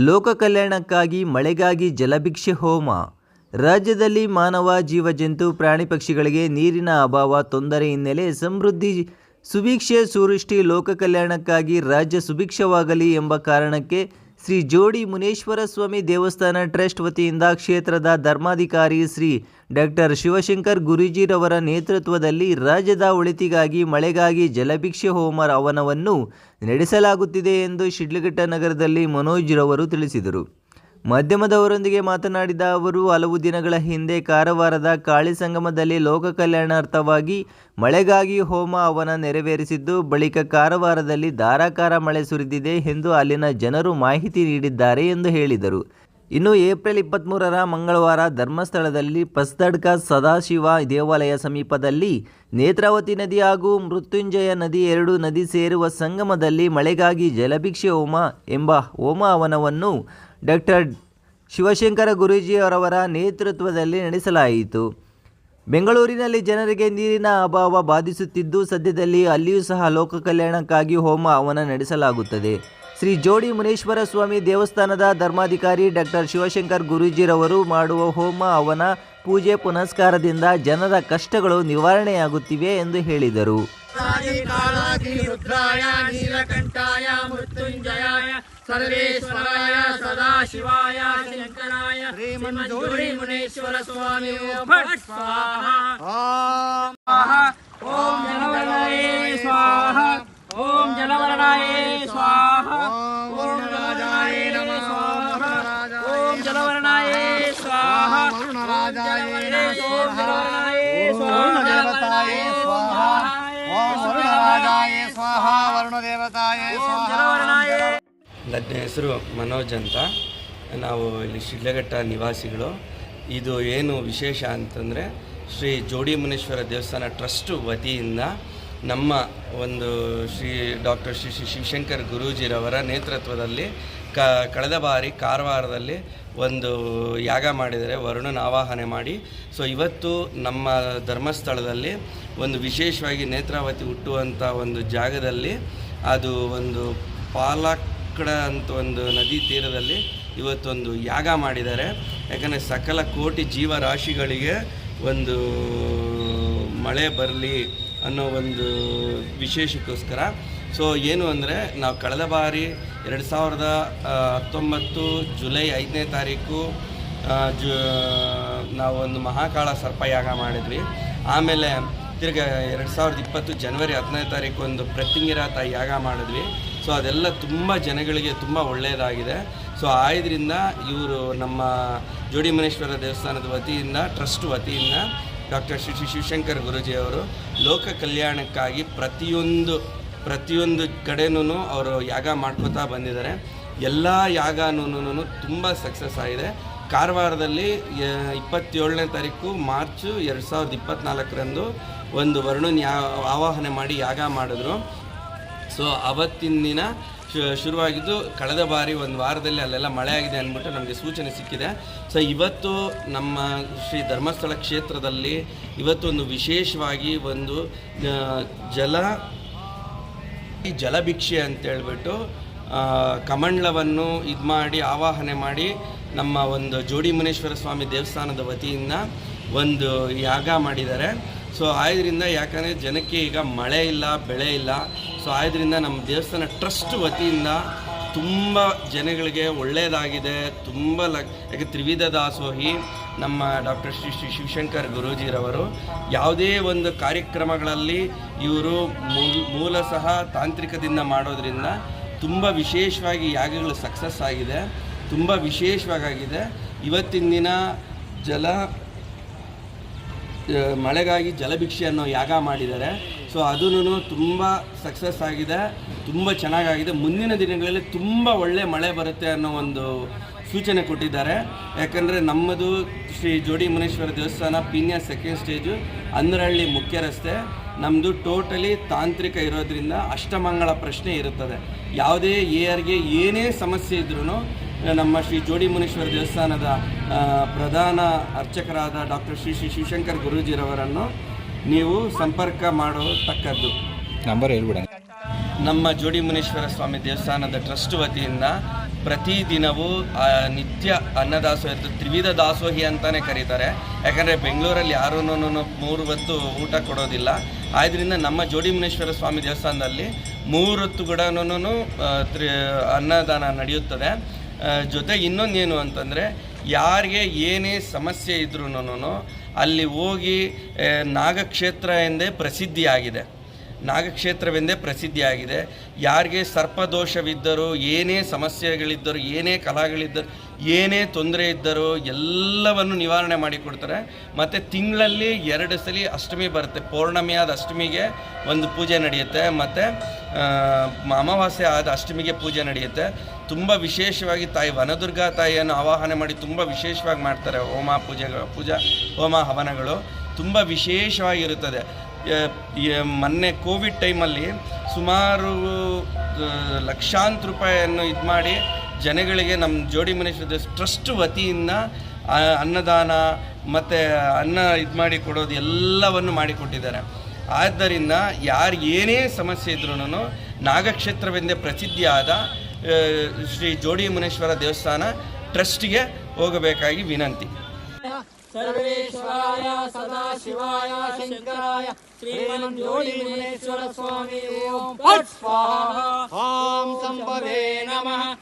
ಲೋಕ ಕಲ್ಯಾಣಕ್ಕಾಗಿ ಮಳೆಗಾಗಿ ಜಲಭಿಕ್ಷೆ ಹೋಮ. ರಾಜ್ಯದಲ್ಲಿ ಮಾನವ ಜೀವಜಂತು ಪ್ರಾಣಿ ಪಕ್ಷಿಗಳಿಗೆ ನೀರಿನ ಅಭಾವ ತೊಂದರೆ ಹಿನ್ನೆಲೆ ಸಮೃದ್ಧಿ ಸುಭಿಕ್ಷೆ ಸುವೃಷ್ಟಿ ಲೋಕ ಕಲ್ಯಾಣಕ್ಕಾಗಿ ರಾಜ್ಯ ಸುಭಿಕ್ಷವಾಗಲಿ ಎಂಬ ಕಾರಣಕ್ಕೆ ಶ್ರೀ ಜೋಡಿ ಮುನೇಶ್ವರ ಸ್ವಾಮಿ ದೇವಸ್ಥಾನ ಟ್ರಸ್ಟ್ ವತಿಯಿಂದ ಕ್ಷೇತ್ರದ ಧರ್ಮಾಧಿಕಾರಿ ಶ್ರೀ ಡಾಕ್ಟರ್ ಶಿವಶಂಕರ್ ಗುರೂಜಿರವರ ನೇತೃತ್ವದಲ್ಲಿ ರಾಜ್ಯದ ಒಳಿತಿಗಾಗಿ ಮಳೆಗಾಗಿ ಜಲಭಿಕ್ಷೆ ಹೋಮ ಹವನವನ್ನು ನಡೆಸಲಾಗುತ್ತಿದೆ ಎಂದು ಶಿಡ್ಲಘಟ್ಟ ನಗರದಲ್ಲಿ ಮನೋಜ್ ರವರು ತಿಳಿಸಿದರು. ಮಾಧ್ಯಮದವರೊಂದಿಗೆ ಮಾತನಾಡಿದ ಅವರು, ಹಲವು ದಿನಗಳ ಹಿಂದೆ ಕಾರವಾರದ ಕಾಳಿ ಸಂಗಮದಲ್ಲಿ ಲೋಕ ಕಲ್ಯಾಣಾರ್ಥವಾಗಿ ಮಳೆಗಾಗಿ ಹೋಮ ಅವನ ನೆರವೇರಿಸಿದ್ದು, ಬಳಿಕ ಕಾರವಾರದಲ್ಲಿ ಧಾರಾಕಾರ ಮಳೆ ಸುರಿದಿದೆ ಎಂದು ಅಲ್ಲಿನ ಜನರು ಮಾಹಿತಿ ನೀಡಿದ್ದಾರೆ ಎಂದು ಹೇಳಿದರು. ಇನ್ನು ಏಪ್ರಿಲ್ ಇಪ್ಪತ್ತ್ಮೂರರ ಮಂಗಳವಾರ ಧರ್ಮಸ್ಥಳದಲ್ಲಿ ಪಸ್ತಡ್ಕ ಸದಾಶಿವ ದೇವಾಲಯ ಸಮೀಪದಲ್ಲಿ ನೇತ್ರಾವತಿ ನದಿ ಹಾಗೂ ಮೃತ್ಯುಂಜಯ ನದಿ ಎರಡು ನದಿ ಸೇರುವ ಸಂಗಮದಲ್ಲಿ ಮಳೆಗಾಗಿ ಜಲಭಿಕ್ಷೆ ಹೋಮ ಎಂಬ ಹೋಮ ಹವನವನ್ನು ಡಾಕ್ಟರ್ ಶಿವಶಂಕರ ಗುರೂಜಿಯವರವರ ನೇತೃತ್ವದಲ್ಲಿ ನಡೆಸಲಾಯಿತು. ಬೆಂಗಳೂರಿನಲ್ಲಿ ಜನರಿಗೆ ನೀರಿನ ಅಭಾವ ಬಾಧಿಸುತ್ತಿದ್ದು ಸದ್ಯದಲ್ಲಿ ಅಲ್ಲಿಯೂ ಸಹ ಲೋಕ ಕಲ್ಯಾಣಕ್ಕಾಗಿ ಹೋಮ ಹವನ ನಡೆಸಲಾಗುತ್ತದೆ. ಶ್ರೀ ಜೋಡಿ ಮುನೇಶ್ವರ ಸ್ವಾಮಿ ದೇವಸ್ಥಾನದ ಧರ್ಮಾಧಿಕಾರಿ ಡಾಕ್ಟರ್ ಶಿವಶಂಕರ್ ಗುರೂಜಿರವರು ಮಾಡುವ ಹೋಮ ಅವನ ಪೂಜೆ ಪುನಸ್ಕಾರದಿಂದ ಜನರ ಕಷ್ಟಗಳು ನಿವಾರಣೆಯಾಗುತ್ತಿವೆ ಎಂದು ಹೇಳಿದರು. ಸರ್ವೇಶ್ವರಾಯ, ಸದಾಶಿವಾಯ, ಶಂಕರಾಯ ಶ್ರೀಮಂಜೂರಿ ಮುನೇಶ್ವರ ಸ್ವಾಮಿ ಓಂ ಜಲವರ್ಣಾಯ ಸ್ವಾಹ. ಓಂ ಜಲವರ್ಣಾಯ ಸ್ವಾಹ. ನನ್ನ ಹೆಸರು ಮನೋಜ್ ಅಂತ. ನಾವು ಇಲ್ಲಿ ಶಿಡ್ಲಘಟ್ಟ ನಿವಾಸಿಗಳು. ಇದು ಏನು ವಿಶೇಷ ಅಂತಂದರೆ ಶ್ರೀ ಜೋಡಿಮುನೇಶ್ವರ ದೇವಸ್ಥಾನ ಟ್ರಸ್ಟ್ ವತಿಯಿಂದ ನಮ್ಮ ಒಂದು ಶ್ರೀ ಡಾಕ್ಟರ್ ಶ್ರೀ ಶ್ರೀ ಶಿವಶಂಕರ್ ಗುರೂಜಿರವರ ನೇತೃತ್ವದಲ್ಲಿ ಕ ಕಳೆದ ಬಾರಿ ಕಾರವಾರದಲ್ಲಿ ಒಂದು ಯಾಗ ಮಾಡಿದರೆ ವರುಣನ ಆವಾಹನೆ ಮಾಡಿ. ಸೊ, ಇವತ್ತು ನಮ್ಮ ಧರ್ಮಸ್ಥಳದಲ್ಲಿ ಒಂದು ವಿಶೇಷವಾಗಿ ನೇತ್ರಾವತಿ ಹುಟ್ಟುವಂಥ ಒಂದು ಜಾಗದಲ್ಲಿ ಅದು ಒಂದು ಪಾಲಕ್ಕಡ ಅಂತ ಒಂದು ನದಿ ತೀರದಲ್ಲಿ ಇವತ್ತೊಂದು ಯಾಗ ಮಾಡಿದ್ದಾರೆ. ಯಾಕಂದರೆ ಸಕಲ ಕೋಟಿ ಜೀವರಾಶಿಗಳಿಗೆ ಒಂದು ಮಳೆ ಬರಲಿ ಅನ್ನೋ ಒಂದು ವಿಶೇಷಕ್ಕೋಸ್ಕರ. ಸೊ ಏನು ಅಂದರೆ, ನಾವು ಕಳೆದ ಬಾರಿ ಎರಡು ಸಾವಿರದ ಹತ್ತೊಂಬತ್ತು ಜುಲೈ ಐದನೇ ತಾರೀಕು ಜು ನಾವೊಂದು ಮಹಾಕಾಳ ಸರ್ಪಯಾಗ ಮಾಡಿದ್ವಿ. ಆಮೇಲೆ ತಿರ್ಗ ಎರಡು ಸಾವಿರದ ಇಪ್ಪತ್ತು ಜನವರಿ ಹತ್ತನೇ ತಾರೀಕು ಒಂದು ಪ್ರತಿಂಗಿರಾತ ಯಾಗ ಮಾಡಿದ್ವಿ. ಸೊ ಅದೆಲ್ಲ ತುಂಬ ಜನಗಳಿಗೆ ತುಂಬ ಒಳ್ಳೆಯದಾಗಿದೆ ಸೊ ಆದ್ರಿಂದ ಇವರು ನಮ್ಮ ಜೋಡಿಮನೇಶ್ವರ ದೇವಸ್ಥಾನದ ವತಿಯಿಂದ, ಟ್ರಸ್ಟ್ ವತಿಯಿಂದ ಡಾಕ್ಟರ್ ಶ್ರೀ ಶ್ರೀ ಶಿವಶಂಕರ್ ಗುರೂಜಿಯವರು ಲೋಕ ಕಲ್ಯಾಣಕ್ಕಾಗಿ ಪ್ರತಿಯೊಂದು ಪ್ರತಿಯೊಂದು ಕಡೆನೂ ಅವರು ಯಾಗ ಮಾಡ್ಕೋತಾ ಬಂದಿದ್ದಾರೆ. ಎಲ್ಲ ಯಾಗನೂ ತುಂಬ ಸಕ್ಸಸ್ ಆಗಿದೆ. ಕಾರವಾರದಲ್ಲಿ ಇಪ್ಪತ್ತೇಳನೇ ತಾರೀಕು ಮಾರ್ಚು ಎರಡು ಸಾವಿರದ ಇಪ್ಪತ್ತ್ನಾಲ್ಕರಂದು ಒಂದು ವರುಣನ ಯಾ, ಆವಾಹನೆ ಮಾಡಿ ಯಾಗ ಮಾಡಿದ್ರು. ಸೊ ಅವತ್ತಿನ ದಿನ ಶುರುವಾಗಿದ್ದು ಕಳೆದ ಬಾರಿ ಒಂದು ವಾರದಲ್ಲಿ ಅಲ್ಲೆಲ್ಲ ಮಳೆ ಆಗಿದೆ ಅಂದ್ಬಿಟ್ಟು ನಮಗೆ ಸೂಚನೆ ಸಿಕ್ಕಿದೆ. ಸೊ ಇವತ್ತು ನಮ್ಮ ಶ್ರೀ ಧರ್ಮಸ್ಥಳ ಕ್ಷೇತ್ರದಲ್ಲಿ ಇವತ್ತು ಒಂದು ವಿಶೇಷವಾಗಿ ಒಂದು ಜಲ ಈ ಜಲಭಿಕ್ಷೆ ಅಂತ ಹೇಳ್ಬಿಟ್ಟು ಆ, ಕಮಂಡಲವನ್ನು ಇದು ಮಾಡಿ ಆವಾಹನೆ ಮಾಡಿ ನಮ್ಮ ಒಂದು ಜೋಡಿ ಮುನೇಶ್ವರ ಸ್ವಾಮಿ ದೇವಸ್ಥಾನದ ವತಿಯಿಂದ ಒಂದು ಯಾಗ ಮಾಡಿದ್ದಾರೆ. ಸೊ ಆದ್ದರಿಂದ ಯಾಕಂದರೆ ಜನಕ್ಕೆ ಈಗ ಮಳೆ ಇಲ್ಲ ಬೆಳೆ ಇಲ್ಲ ಸೊ ಆದ್ದರಿಂದ ನಮ್ಮ ದೇವಸ್ಥಾನ ಟ್ರಸ್ಟ್ ವತಿಯಿಂದ ತುಂಬ ಜನಗಳಿಗೆ ಒಳ್ಳೆಯದಾಗಿದೆ ತುಂಬ ಲ ಯಾಕೆ ತ್ರಿವಿಧ ದಾಸೋಹಿ, ನಮ್ಮ ಡಾಕ್ಟರ್ ಶ್ರೀ ಶ್ರೀ ಶಿವಶಂಕರ್ ಗುರೂಜಿರವರು ಯಾವುದೇ ಒಂದು ಕಾರ್ಯಕ್ರಮಗಳಲ್ಲಿ ಇವರು ಮೂಲ ಸಹ ತಾಂತ್ರಿಕದಿಂದ ಮಾಡೋದರಿಂದ ತುಂಬ ವಿಶೇಷವಾಗಿ ಯಾಗಗಳು ಸಕ್ಸಸ್ ಆಗಿದೆ. ತುಂಬ ವಿಶೇಷವಾಗಿದೆ ಇವತ್ತಿನ ದಿನ ಜಲ ಮಳೆಗಾಗಿ ಜಲಭಿಕ್ಷೆ ಅನ್ನೋ ಯಾಗ ಮಾಡಿದ್ದಾರೆ. ಸೊ ಅದೂ ತುಂಬ ಸಕ್ಸಸ್ ಆಗಿದೆ, ತುಂಬ ಚೆನ್ನಾಗಾಗಿದೆ. ಮುಂದಿನ ದಿನಗಳಲ್ಲಿ ತುಂಬ ಒಳ್ಳೆ ಮಳೆ ಬರುತ್ತೆ ಅನ್ನೋ ಒಂದು ಸೂಚನೆ ಕೊಟ್ಟಿದ್ದಾರೆ. ಯಾಕಂದರೆ ನಮ್ಮದು ಶ್ರೀ ಜೋಡಿ ಮುನೇಶ್ವರ ದೇವಸ್ಥಾನ ಪೀನ್ಯ ಸೆಕೆಂಡ್ ಸ್ಟೇಜು ಅಂದ್ರಹಳ್ಳಿ ಮುಖ್ಯ ರಸ್ತೆ. ನಮ್ಮದು ಟೋಟಲಿ ತಾಂತ್ರಿಕ ಇರೋದ್ರಿಂದ ಅಷ್ಟಮಂಗಳ ಪ್ರಶ್ನೆ ಇರುತ್ತದೆ. ಯಾವುದೇ ಏರ್ಗೆ ಏನೇ ಸಮಸ್ಯೆ ಇದ್ರೂ ನಮ್ಮ ಶ್ರೀ ಜೋಡಿ ಮುನೇಶ್ವರ ದೇವಸ್ಥಾನದ ಪ್ರಧಾನ ಅರ್ಚಕರಾದ ಡಾಕ್ಟರ್ ಶ್ರೀ ಶ್ರೀ ಶಿವಶಂಕರ್ ಗುರೂಜಿರವರನ್ನು ನೀವು ಸಂಪರ್ಕ ಮಾಡತಕ್ಕದ್ದು ನಂಬರ್ ಹೇಳ್ಬಿಡ ನಮ್ಮ ಜೋಡಿ ಮುನೇಶ್ವರ ಸ್ವಾಮಿ ದೇವಸ್ಥಾನದ ಟ್ರಸ್ಟ್ ವತಿಯಿಂದ ಪ್ರತಿದಿನವೂ ನಿತ್ಯ ಅನ್ನದಾಸೋಹ ಇರ್ತದೆ ತ್ರಿವಿಧ ದಾಸೋಹಿ ಅಂತಲೇ ಕರೀತಾರೆ. ಯಾಕಂದರೆ ಬೆಂಗಳೂರಲ್ಲಿ ಯಾರೂ ಮೂರು ಹೊತ್ತು ಊಟ ಕೊಡೋದಿಲ್ಲ. ಆದ್ದರಿಂದ ನಮ್ಮ ಜೋಡಿ ಮುನೇಶ್ವರ ಸ್ವಾಮಿ ದೇವಸ್ಥಾನದಲ್ಲಿ ಮೂರು ಹೊತ್ತು ಕೂಡ ತ್ರಿ ಅನ್ನದಾನ ನಡೆಯುತ್ತದೆ. ಜೊತೆಗೆ ಇನ್ನೊಂದೇನು ಅಂತಂದರೆ ಯಾರಿಗೆ ಏನೇ ಸಮಸ್ಯೆ ಇದ್ರೂ ಅಲ್ಲಿ ಹೋಗಿ ನಾಗಕ್ಷೇತ್ರ ಎಂದೇ ಪ್ರಸಿದ್ಧಿಯಾಗಿದೆ. ನಾಗಕ್ಷೇತ್ರವೆಂದೇ ಪ್ರಸಿದ್ಧಿಯಾಗಿದೆ. ಯಾರಿಗೆ ಸರ್ಪದೋಷವಿದ್ದರೂ, ಏನೇ ಸಮಸ್ಯೆಗಳಿದ್ದರೂ, ಏನೇ ಕಲಾಗಳಿದ್ದರೂ, ಏನೇ ತೊಂದರೆ ಇದ್ದರೂ ಎಲ್ಲವನ್ನು ನಿವಾರಣೆ ಮಾಡಿಕೊಡ್ತಾರೆ. ಮತ್ತು ತಿಂಗಳಲ್ಲಿ ಎರಡು ಸಲ ಅಷ್ಟಮಿ ಬರುತ್ತೆ. ಪೌರ್ಣಮಿಯಾದ ಅಷ್ಟಮಿಗೆ ಒಂದು ಪೂಜೆ ನಡೆಯುತ್ತೆ. ಮತ್ತು ಅಮಾವಾಸ್ಯೆ ಆದ ಅಷ್ಟಮಿಗೆ ಪೂಜೆ ನಡೆಯುತ್ತೆ. ತುಂಬ ವಿಶೇಷವಾಗಿ ತಾಯಿ ವನದುರ್ಗಾ ತಾಯಿಯನ್ನು ಆವಾಹನೆ ಮಾಡಿ ತುಂಬ ವಿಶೇಷವಾಗಿ ಮಾಡ್ತಾರೆ ಹೋಮ ಪೂಜೆಗಳು, ಪೂಜಾ ಹೋಮ ಹವನಗಳು. ತುಂಬ ವಿಶೇಷವಾಗಿರುತ್ತದೆ. ಮೊನ್ನೆ ಕೋವಿಡ್ ಟೈಮಲ್ಲಿ ಸುಮಾರು ಲಕ್ಷಾಂತರ ರೂಪಾಯಿಯನ್ನು ಇದು ಮಾಡಿ ಜನಗಳಿಗೆ ನಮ್ಮ ಜೋಡಿ ಮನೇಶ್ವರ ಟ್ರಸ್ಟ್ ವತಿಯಿಂದ ಅನ್ನದಾನ ಮತ್ತು ಅನ್ನ ಇದು ಮಾಡಿ ಕೊಡೋದು ಎಲ್ಲವನ್ನು ಮಾಡಿಕೊಟ್ಟಿದ್ದಾರೆ. ಆದ್ದರಿಂದ ಯಾರು ಏನೇ ಸಮಸ್ಯೆ ಇದ್ರೂ ನಾಗಕ್ಷೇತ್ರವೆಂದೇ ಪ್ರಸಿದ್ಧಿಯಾದ ಶ್ರೀ ಜೋಡಿ ಮುನೇಶ್ವರ ದೇವಸ್ಥಾನ ಟ್ರಸ್ಟ್ಗೆ ಹೋಗಬೇಕಾಗಿ ವಿನಂತಿ. ಸರ್ವೇಶ್ವರಾಯ ಸದಾಶಿವಾಯ ಶಂಕರಾಯ ಶ್ರೀಮಂಜೋಡಿ ಮುನೇಶ್ವರ ಸ್ವಾಮಿ ಓಂ. ಸ್ವಾಹ. ಓಂ ಸಂಭವೇ ನಮಃ.